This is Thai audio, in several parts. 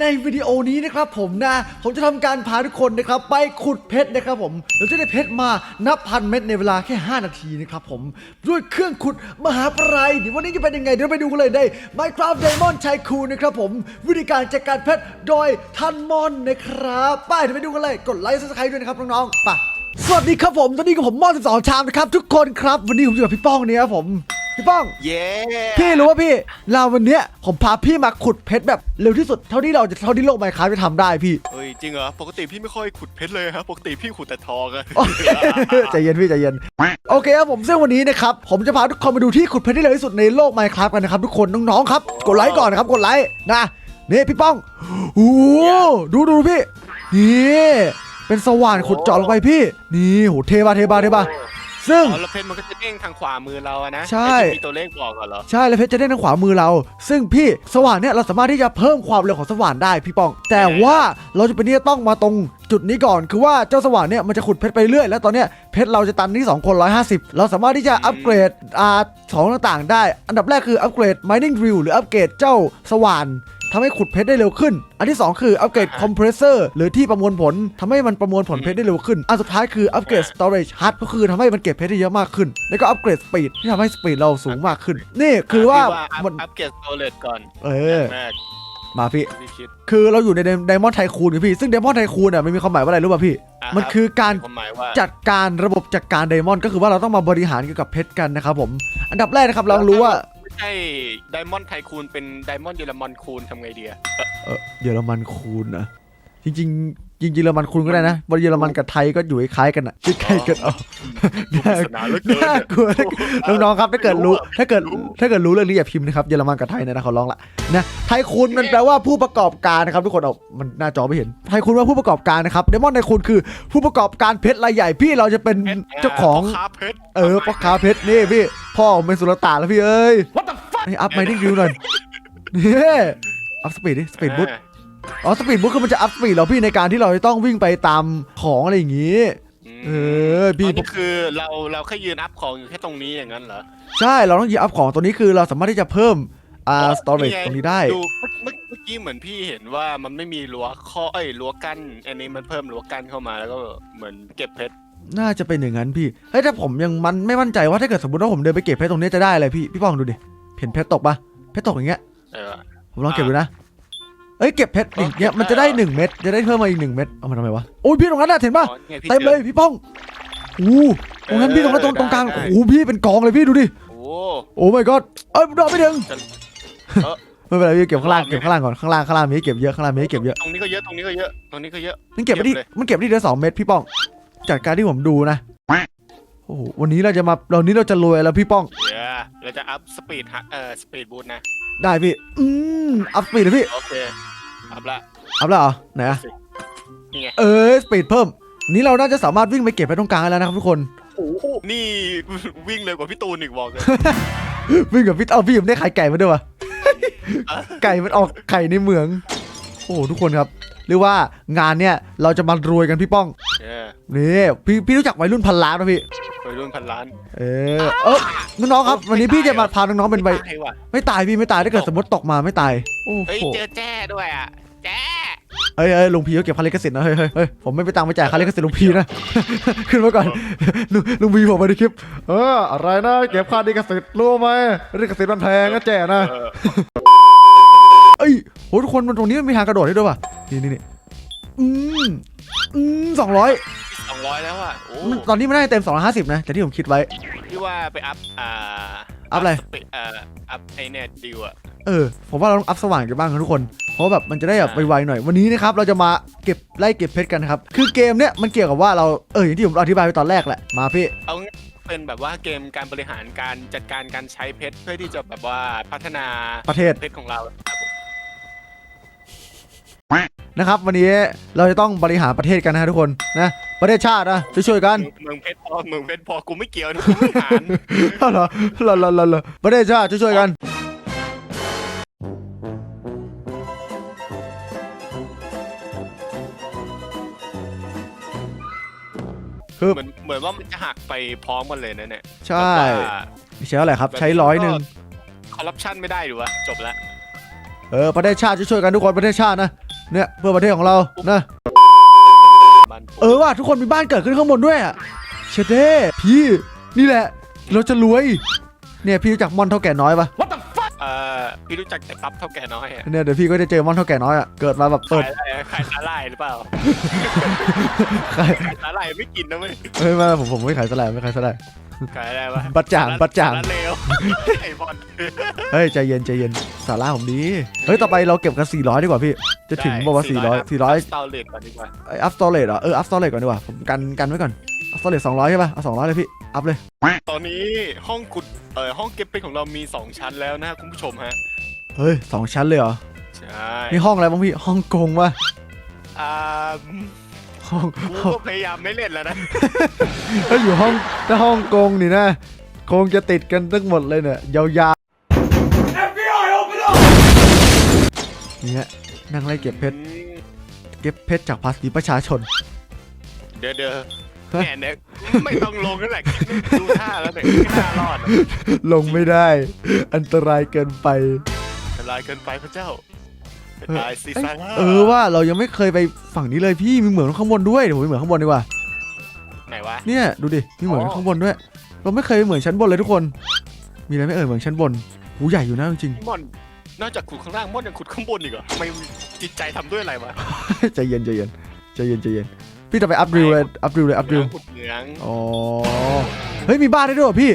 ในวิดีโอนี้นะครับผมนะ ผมจะทำการพาทุกคนนะครับไปขุดเพชรนะครับผมเราจะได้เพชรมานับพันเม็ดในเวลาแค่ 5 นาทีนะครับผมด้วยเครื่องขุดมหาปรายเดี๋ยววันนี้จะเป็นยังไงเดี๋ยวไปดูกันเลยใน Minecraft Diamond ชายคูนะครับผมวิธีการจัดการเพชรโดยทันมอนนะครับไปเดี๋ยวไปดูกันเลยกดไลค์ซับสไครต์ด้วยนะครับน้องๆไปสวัสดีครับผมตอนนี้กับผมมอน12ชามนะครับทุกคนครับ วันนี้ผมอยู่กับพี่ป้องเนี่ยครับผม พี่ป้อง เย้พี่รู้ว่าพี่ เราวันเนี้ยผมพาพี่มาขุดเพชรแบบเร็วที่สุดเท่าที่เราจะเท่าที่โลกไมค้าจะทำได้พี่ เฮ้ยจริงเหรอ ปกติพี่ไม่ค่อยขุดเพชรเลยครับ ปกติพี่ขุดแต่ทองอะใจเย็นพี่ใจเย็น โอเคครับผมซึ่งวันนี้นะครับผมจะพาทุกคนมาดูที่ขุดเพชรที่เร็วที่สุดในโลกไมค้ากันนะครับทุกคนน้องๆครับกดไลค์ก่อนนะครับกดไลค์นะนี่พี่ป้องโอ้โหดูดูดูพี่นี่เป็นสว่านขุดเจาะลงไปพี่ นี่โหเทบาเทบาเทบา ซึ่ง อ๋อแล้วเพชรมันก็จะเด้งทางขวามือเราอะนะใช่ ไอ้ที่มีตัวเลขบอกก่อนเหรอ ใช่แล้วเพชรจะได้ทางขวามือเรา ซึ่งพี่สว่านเนี่ยเราสามารถที่จะเพิ่มความเร็วของสว่านได้พี่ป้อง แต่ว่าเราจะเป็นที่จะต้องมาตรงจุดนี้ก่อนคือว่าเจ้าสว่านเนี่ยมันจะขุดเพชรไปเรื่อยแล้วตอนเนี้ยเพชรเราจะตันที่2คน150 เราสามารถที่จะอัปเกรดอ่าของต่างๆ ได้ อันดับแรกคืออัปเกรด mining drill หรืออัปเกรดเจ้าสว่าน ทำให้ขุดเพชรได้เร็วขึ้น อันที่ 2 คืออัปเกรดคอมเพรสเซอร์หรือที่ประมวลผลทำให้มันประมวลผลเพชรได้เร็วขึ้น อันสุดท้ายคืออัปเกรด storage hard ก็คือทำให้มันเก็บเพชรได้เยอะมากขึ้น แล้วก็อัปเกรด speed ที่ทำให้ speed เราสูงมากขึ้น นี่คือว่าพี่อัพมันอัพเกรดโซเลตก่อน เออแรกมาพี่พี่คิดคือเราอยู่ในไดมอนด์ไทคูนพี่ ซึ่งไดมอนด์ไทคูนอะมันมีความหมายว่าอะไรรู้ป่ะพี่อะมันคือการความหมายว่าจัดการระบบจัดการไดมอนด์ก็คือว่าเราต้องมาบริหารเกี่ยวกับเพชรกันนะครับผม อันดับแรกนะครับเรารู้ว่าไม่ ใช่ไดมอนด์ไทคูนเป็นไดมอนด์เยอรมันคูนทำไงดีอะเออเยอรมันคูนนะ จริงๆจริงๆเยอรมันคูนก็ได้นะบนเยอรมันกับไทยก็อยู่คล้ายๆกันอะใกล้ๆกันเอาดูปริศนาเหลือเกินน่ากลัวน้องๆครับถ้าเกิดรู้ถ้าเกิดถ้าเกิดรู้เรื่องนี้อย่าพิมพ์นะครับเยอรมันกับไทยเนยนะขอร้องละนะไทยคูนมันแปลว่าผู้ประกอบการนะครับทุกคนเอามันหน้าจอไม่เห็นไทยคูนว่าผู้ประกอบการนะครับเดมอนไทยคูนคือผู้ประกอบการเพชรรายใหญ่พี่เราจะเป็นเพชรเจ้าของ พ่ค้าเพชรเออพ่อค้าเพชรนี่พี่ พ่อผมเป็นสุลต่านแล้วพี่เอ้ย What the fuck นี่อัพไมนิ่งวิวหน่อยนี่อัพสปีดดิสปีดบุ๊อ่า อ๋อสปีดบุ๊คือมันจะอัพสปีดเราพี่ในการที่เราจะต้องวิ่งไปตามของอะไรอย่างงี้ มเออพี่อ๋อนี่คือเราเราแค่ยืนอัพของอยู่แค่ตรงนี้อย่างนั้นเหรอใช่เราต้องยีอัพของตัวนี้คือเราสามารถที่จะเพิ่มอ่าสตอเรจไตรงนี้ได้ ดูเมื่อเมื่อเมื่อกี้เหมือนพี่เห็นว่ามันไม่มีรั้วข้อเอ้ยรั้วกั้นอันนี้มันเพิ่มรั้วกั้นเข้ามาแล้วก็เหมือนเก็บเพชรน่าจะเป็นอย่างนั้นพี่เฮ้ยถ้าผมยังมันไม่มั่นใจว่าถ้าเกิดสมมติว่าผมเดินไปเก็บเพชรตรงนี้จะได้อะไรพี่พี่ป้องดูดิเห็นเพชรตกปะเพชรตกอย่างเงี้ยเออผมลองเก็บดูนะ เอ้ยเก็บเพชรอย่างเงี้ยมันจะได้หนึ่งเม็ดจะได้เพิ่มมาอีกหนึ่งเม็ดเอามาทำไมวะโอ้ยพี่ตรงนั้นน่ะเห็นปะอ๋อนี่ไงพี่เต็มเลยพี่ป้องอู้ตรงนั้นพี่ตรงนั้นตรงตรงกลางได้โอ้โหพี่เป็นกองเลยพี่ดูดิโอ้ โอ้ my god เอ้ยดอกไม่ถึงจะเออ ไม่เป็นไรพี่เก็บข้างล่างรอบนี้เก็บข้างล่างก่อนข้างล่างข้างล่างมีให้เก็บเยอะข้างล่างมีให้เก็บเยอะ ตรงนี้ก็เยอะ ตรงนี้ก็เยอะ ตรงนี้ก็เยอะ มันเก็บไม่ได้เก็บเลย มันเก็บได้เดือนสองเม็ดพี่ป้องจากการที่ผมดูนะ โอ้โหวันนี้เราจะมาเรานี้เราจะรวยแล้วพี่ป้อง เดี๋ยวเราจะอัพสปีดเอ่อสปีดบูทนะ ได้พี่ อืมอัพสปีดเลยพี่ โอเค อัพละ อัพแล้วเหรอไหนอะนี่ไง เอ้ยสปีดเพิ่มวันนี้เราน่าจะสามารถวิ่งไปเก็บไปตรงกลางได้แล้วนะครับทุกคน โอ้โหนี่ วิ่งเร็วกว่าพี่ตูนอีกบอกเลย วิ่งกับพี่เอาพี่ผมได้ไข่ไก่มาด้วยวะ ไก่มันออกไข่ในเมือง โอ้โหทุกคนครับ เรียกว่างานเนี่ยเราจะมารวยกันพี่ป้อง เออนี่พี่พี่รู้จักวัยรุ่นพันล้านไหมพี่ วัยรุ่นพันล้านเออเออน้องๆครับ วันนี้พี่จะมาพาน้องๆเป็นใบใช่ว่ะไม่ตายพี่ไม่ตายถ้าเกิดสมมติตกมาไม่ตายโอ้เฮ้ยโหเจอแจ้ด้วยอะ แจ้เฮ้ยเฮ้ยลุงพีเขาเก็บค่าลิขสิทธิ์นะเฮ้ยเฮ้ยเฮ้ยผมไม่ไปตังค์ไปจ่ายค่าลิขสิทธิ์ลุงพีนะ ขึ้นมาก่อนลุงลุงพีผมมาในคลิป เอออะไรนะเก็บค่าลิขสิทธิ์รู้ไหมลิขสิทธิ์มันแพงนะแจนะเออเอ้ยโหทุกคนมันตรงนี้มันมีทางกระโดดได้ด้วยว่ะนี่นี่นี่อืมอืมสองร้อย สองร้อยแล้วอะโอ้ตอนนี้มันได้เต็ม 250 นะแต่ที่ผมคิดไว้ พี่ว่าไปอัพอ่าอัพอะไรสปีดเอ่ออัพไอเน็ตดิวอะเออ ผมว่าเราต้องอัพสว่างกันบ้างนะทุกคน เพราะแบบมันจะได้แบบใช่ไวๆหน่อย วันนี้นะครับเราจะมาเก็บไล่เก็บเพชรกันนะครับ คือเกมเนี้ยมันเกี่ยวกับว่าเรา เอออย่างที่ผมอธิบายไปตอนแรกแหละ มาพี่ เอาง่ายเป็นแบบว่าเกมการบริหารการจัดการการใช้เพชรเพื่อที่จะแบบว่าพัฒนาประเทศ เพชรของเราครับผมนะครับวันนี้เราจะต้องบริหารประเทศกันนะฮะทุกคนนะ ประเทศชาตินะช่วยๆกันเมืองเพชรพอเมืองเพชรพอกูไม่เกี่ยวนะกูไม่หารเอาเหรอเหรอเหรอเหรอเหรอประเทศชาติช่วยๆกันคือเหมือนเหมือนว่ามันจะหักไปพร้อมกันเลยนะเนี่ยใช่ใช้เท่าไหร่ครับ ใช้ร้อยหนึ่งคอร์รัปชันไม่ได้หรือวะจบละเออประเทศชาติช่วยๆกันทุกคนประเทศชาตินะเนี่ยเพื่อประเทศของเรานะบ้านผม เออว่ะทุกคนมีบ้านเกิดขึ้นข้างบนด้วยอะเชดเด้พี่นี่แหละ เราจะรวย เนี่ยพี่รู้จักมอนเท่าแก่น้อยปะเอ่อพี่รู้จักแต่ตับเท่าแก่น้อยอะเนี่ยเดี๋ยวพี่ก็จะเจอมอนเท่าแก่น้อยอะเกิดมาแบบเปิดขายอะไรขายสาหร่ายหรือเปล่าขายขายสาหร่ายไม่กินนะเว้ย เฮ้ยไมาผมผมไม่ขายสลายไม่ขายสลาย ขายอะไรวะบัตรจ่างบัตรจ่างสเลวไอ้บอล เฮ้ย ใจเย็นใจเย็นสาระผมดีเฮ้ย ต่อไปเราเก็บกัน 400 ดีกว่าพี่ จะถึงบอกว่า 400 400สตอเลตก่อนดีกว่าไออัพสโตรเลตเหรอ เออ อัพสโตรเลตก่อนดีกว่า ผมกันกันไว้ก่อน อัพสโตรเลต200 ใช่ป่ะ เอา200 เลยพี่ อัพเลย ตอนนี้ห้องขุดเอ่อห้องเก็บเป็นของเรามี 2 ชั้นแล้วนะคุณผู้ชมฮะ เฮ้ยสองชั้นเลยเหรอ ใช่นี่ห้องอะไรบ้างพี่ ห้องกงวะอ่า ห้องกูก็พยายามไม่เล่นแล้วนะถ้าอยู่ห้องถ้าห้องกงนี่นะ คงจะติดกันทั้งหมดเลยเนี่ยยาวๆนี่ฮะนั่งไล่เก็บเพชรอืมเก็บเพชรจากภาษีประชาชน เดี๋ยวเดี๋ยวฮะแหมเนี่ยไม่ต้องลงนั่นแหละดูท่าแล้วเนี่ยไม่น่ารอดอะลงไม่ได้ อันตรายเกินไปอันตรายเกินไปพระเจ้า เป็นตายซีเอ้ยซั่นห้าเออว่าเรายังไม่เคยไปฝั่งนี้เลยพี่มีเหมือนข้างบนด้วยเดี๋ยวผมไปเหมือนข้างบนดีกว่าไหนวะเนี่ยดูดิมีเหมือนอ๋อข้างบนด้วย เราไม่เคยไปเหมือนชั้นบนเลยทุกคน มีอะไรไม่เอ่ยเหมือนชั้นบนหูใหญ่อยู่นะจริงม่อนนอกจากขุดข้างล่างม่อนยังขุดข้างบนอีกเหรอทำไมจิตใจทำด้วยอะไรวะๆใจเย็นใจเย็นใจเย็นใจเย็นพี่จะไปอัพดิวเลยอัพดิวเลยอัพดิวขุดเหนืองอ๋อเฮ้ยมีบ้านได้ด้วยเหรอพี่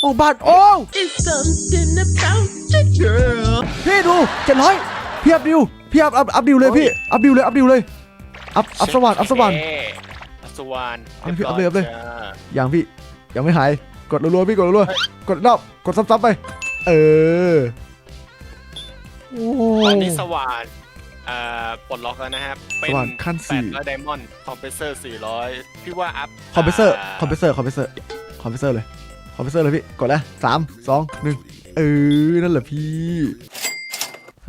โอ้บ้านโอ้ It's something about the girl. พี่ดูเจ็ดร้อย พี่อัพดิวพี่อัพอัพอัพดิวเลยพี่อัพดิวเลยอัพดิวเลยอัพอัพสว่านอัพสว่านเอ๊ะอัพสว่านเอาพี่เอาเลยเอาเลยจ้าอย่างพี่ยังไม่หายกดรัวๆพี่กดรัวๆกดรอบกดซ้ำๆไป เออโอ้ตอนนี้สว่านเอ่อปลดล็อกแล้วนะครับสเป็นว่านขั้นแปสี่ดร้อยไดมอนด์คอมเพรสเซอร์สี่ร้อยพี่ว่าอัพคอมเพรสเซอร์คอมเพรสเซอร์คอมเพรสเซอร์คอมเพรสเซอร์เลยคอมเพรสเซอร์เลยพี่กดแล้วสามสองหนึ่งเออนั่นแหละพี่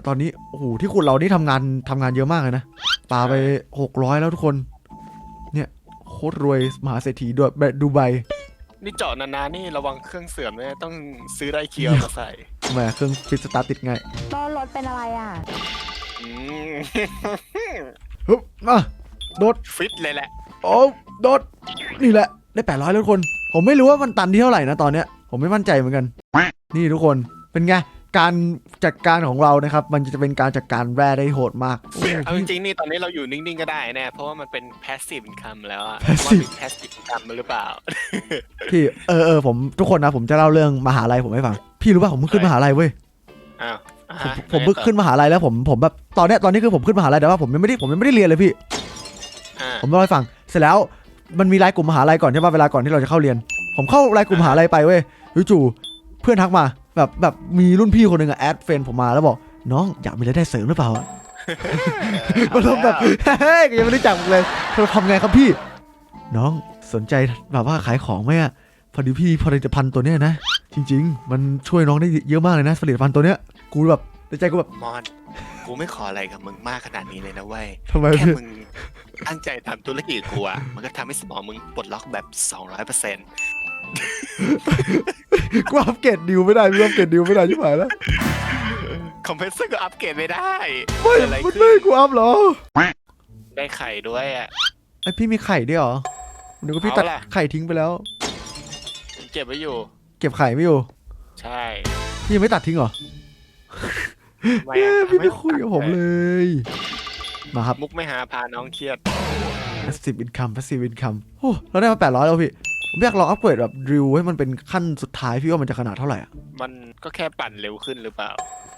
ตอนนี้โอ้โหที่คุณเรานี่ทำงานทำงานเยอะมากเลยนะปาไปหกร้อยแล้วทุกคน เนี่ยโคตรรวยมหาเศรษฐีด้วยดูไบนี่เจาะนานๆนี่ระวังเครื่องเสื่อมนะต้องซื้อไดเคียวมาใส่แหมเครื่องฟิตสตาร์ทติดง่ายล้อรถเป็นอะไรอะอืมฮึบมาโดดฟิตเลยแหละโอ้โดดนี่แหละได้แปดร้อยแล้วทุกคน ผมไม่รู้ว่ามันตันที่เท่าไหร่นะตอนเนี้ย ผมไม่มั่นใจเหมือนกัน นี่ทุกคนเป็นไง การจัดการของเรานะครับ มันจะเป็นการจัดการแร่ได้โหดมากโอ้เอาจพี่ริงๆนี่ตอนนี้เราอยู่นิ่งๆก็ได้แน่เพราะว่ามันเป็น passive income แล้วอะ Passive ว่าเป็น passive income หรือเปล่า พี่เออเออผมทุกคนนะผมจะเล่าเรื่องมหาลัยผมให้ฟัง พี่รู้ป่ะผมเพิ่งขึ้นมหาลัยเว้ยอ้าวอ่าผมฮะผมเพิ่งขึ้นมหาลัยแล้วผมผมแบบตอนเนี้ยตอนนี้คือผมขึ้นมหาลัยแต่ว่าผมยังไม่ได้ผมยังไม่ได้เรียนเลยพี่ อ่าผมเล่าให้ฟัง เสร็จแล้วมันมีรายกลุ่มมหาลัยก่อนใช่ป่ะเวลาก่อนที่เราจะเข้าเรียน ผมเข้ารายกลุ่มมหาลัยไปเว้ยจู่ๆเพื่อนทักมา แบบแบบมีรุ่นพี่คนหนึ่งอะแอดเฟนผมมาแล้วบอก น้องอยากมีรายได้เสริมหรือเปล่าอะมันแบบ เฮ้ยยังไม่รู้จักมึงเลยเราทำไงครับพี่ น้องสนใจแบบว่าขายของไหมอะพอดีพี่ผลิตภัณฑ์ตัวเนี้ยนะ จริง ๆ มันช่วยน้องได้เยอะมากเลยนะผลิตภัณฑ์ตัวเนี้ยกูแบบในใจกูแบบ มอน กูไม่ขออะไรกับมึงมากขนาดนี้เลยนะเว้ย ทำไมแค่พี่ มึงตั้งใจทำธุรกิจกูอะมันก็ทำให้สมองมึงปลดล็อกแบบ 200% กูอัปเกรดดิวไม่ได้กูอัปเกรดดิวไม่ได้ใช่ไหมแล้วคอมเพรสเซอร์ก็อัปเกรดไม่ได้ไม่เกิดอะไรมันขึ้ไม่นให้กูอัพเหรอได้ไข่ด้วยอะไอพี่มีไข่ด้วยเหรอเดี๋ยวก็พี่ตัดเอาล่ะ ไข่ทิ้งไปแล้ว เก็บไว้อยู่ เก็บไข่ไม่อยู่ใช่พี่ยังไม่ตัดทิ้งเหรอทำไมเอ้อะยพี่ไม่คุยกับผมเลย มาครับ มุกไม่หาพาน้องเครียด passive income passive income โอ้เราได้มา800แล้วพี่ ผมอยากลองอัปเกรดแบบดิวให้มันเป็นขั้นสุดท้ายพี่ว่ามันจะขนาดเท่าไหร่อะมันก็แค่ปั่นเร็วขึ้นหรือเปล่า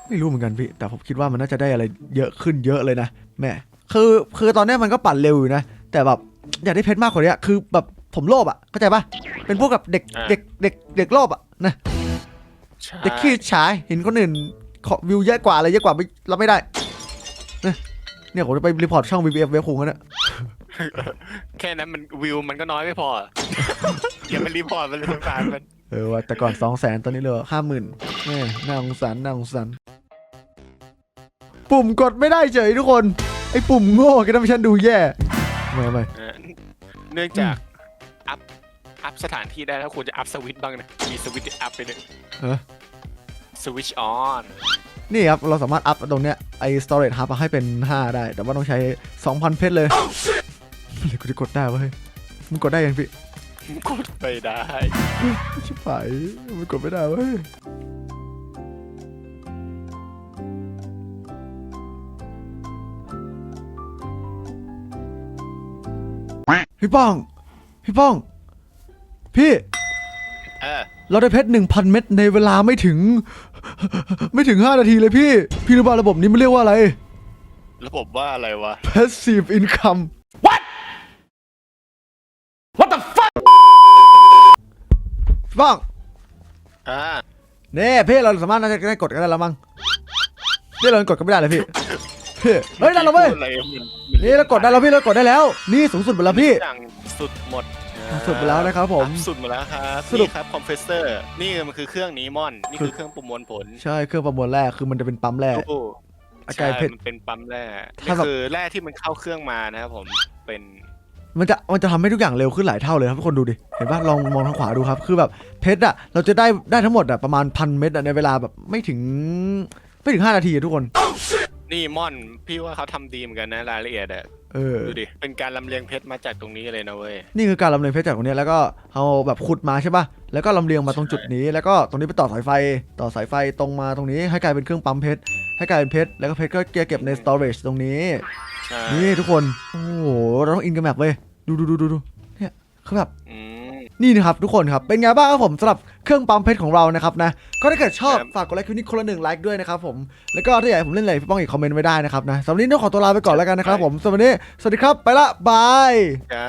ไม่รู้เหมือนกันพี่ แต่ผมคิดว่ามันน่าจะได้อะไรเยอะขึ้นเยอะเลยนะแม่คือคือตอนเนี้ยมันก็ปั่นเร็วอยู่นะ แต่แบบอยากได้เพชรมากกว่านี้อะคือแบบผมโลภอะเข้าใจปะเป็นพวกกับเด็กอ่าเด็กเด็กเด็กโลภอะนะใช่เด็กขี้ฉายเห็นคนอื่นขอวิวเยอะกว่าอะไรเยอะกว่าไม่รับไม่ได้เนี่ยเนี่ยผมจะไปรีพอร์ตช่อง VPF เว็บคุงกันเนี่ย แค่นั้นมันวิวมันก็น้อยไม่พอ อย่าไปรีพอร์ตมันเลยสงสารมัน เออว่าแต่ก่อนสองแสนตอนนี้เหลือห้าหมื่นแม่น่าสงสารน่าสงสารปุ่มกดไม่ได้เฉยทุกคน ไอ้ปุ่มโง่ก็ทำให้ฉันดูแย่ไม่ไม่เออเนื่องจากอัพอัพสถานที่ได้แล้วควรจะอัพสวิตช์บ้างนะ มีสวิตช์อัพไปเลยเออสวิตช์ออนนี่ครับ เราสามารถอัพตรงเนี้ยไอ้ storage hub อะให้เป็น 5 ได้ แต่ว่าต้องใช้ 2,000 เพชรเลย เดี๋ยวกูจะกดได้เว้ยมันกดได้ยังพี่กดไปได้ ชิบหายมันกดไม่ได้เว้ยพี่ป้อง พี่ป้อง พี่ เออ เราได้เพชร1,000เม็ดในเวลาไม่ถึง ไม่ถึง5นาทีเลยพี่ พี่รู้ป่ะระบบนี้มันเรียกว่าอะไร ระบบว่าอะไรวะ passive income What What the fuck บ้างอ่าเน่พี่เราสามารถน่าจะได้กดกันได้แล้วมั้งพี่เรายังกดกันไม่ได้เลยพี่พี่เฮ้ยได้แล้วเว้ยพูดอะไรมันนี่เรากดได้แล้วพี่เรากดได้แล้ว นี่สูงสุดไปแล้วพี่ อย่างสุดหมดสุดไปแล้วนะครับผม สุดหมดแล้วครับสรุป นี่ครับคอมเพรสเซอร์ นี่มันคือเครื่องนี้มอน นี่คือเครื่องประมวลผลใช่เครื่องประมวลแร่คือมันจะเป็นปั๊มแร่โอ้อาใช่กายเพชรมันเป็นปั๊มแร่ถ้านี่แบบ คือแร่ที่มันเข้าเครื่องมานะครับผม เป็น มันจะมันจะทำให้ทุกอย่างเร็วขึ้นหลายเท่าเลยครับทุกคนดูดิเห็นปะลองมองทางขวาดูครับ คือแบบเพชรอะเราจะได้ได้ทั้งหมดอะประมาณพันเม็ดอะในเวลาแบบไม่ถึงไม่ถึง5นาทีอะทุกคน นี่มอนพี่ว่าเขาทำดีเหมือนกันนะรายละเอียดอะเออ ดูดิ เป็นการลำเลียงเพชรมาจากตรงนี้เลยนะเว้ย นี่คือการลำเลียงเพชรจากตรงเนี้ยแล้วก็เอาแบบขุดมาใช่ปะแล้วก็ลำเลียงมาตรงจุดนี้ แล้วก็ตรงนี้ไปต่อสายไฟ ต่อสายไฟตรงมาตรงนี้ให้กลายเป็นเครื่องปั๊มเพชร ให้กลายเป็นเพชร แล้วก็เพชรก็เก็บใน storage ตรงนี้ ใช่นี่ทุกคน โอ้โห เราต้องอินกับแมปเว้ย ดูดูดูดูดูเนี่ยคือแบบอืม นี่นะครับทุกคนครับ เป็นไงบ้างครับผมสำหรับเครื่องปั๊มเพชรของเรานะครับนะ ก็ถ้าเกิดชอบครับ ฝากกดไลค์คลิปนี้คนละหนึ่งไลค์ด้วยนะครับผม แล้วก็ถ้าอยากให้ผมเล่นอะไรพี่ป้องอีกคอมเมนต์ไว้ได้นะครับนะสำหรับวันนี้ต้องขอตัวลาไปก่อนแล้วกันนะครับผมสำหรับวันนี้สวัสดีครับไปละบาย จ้า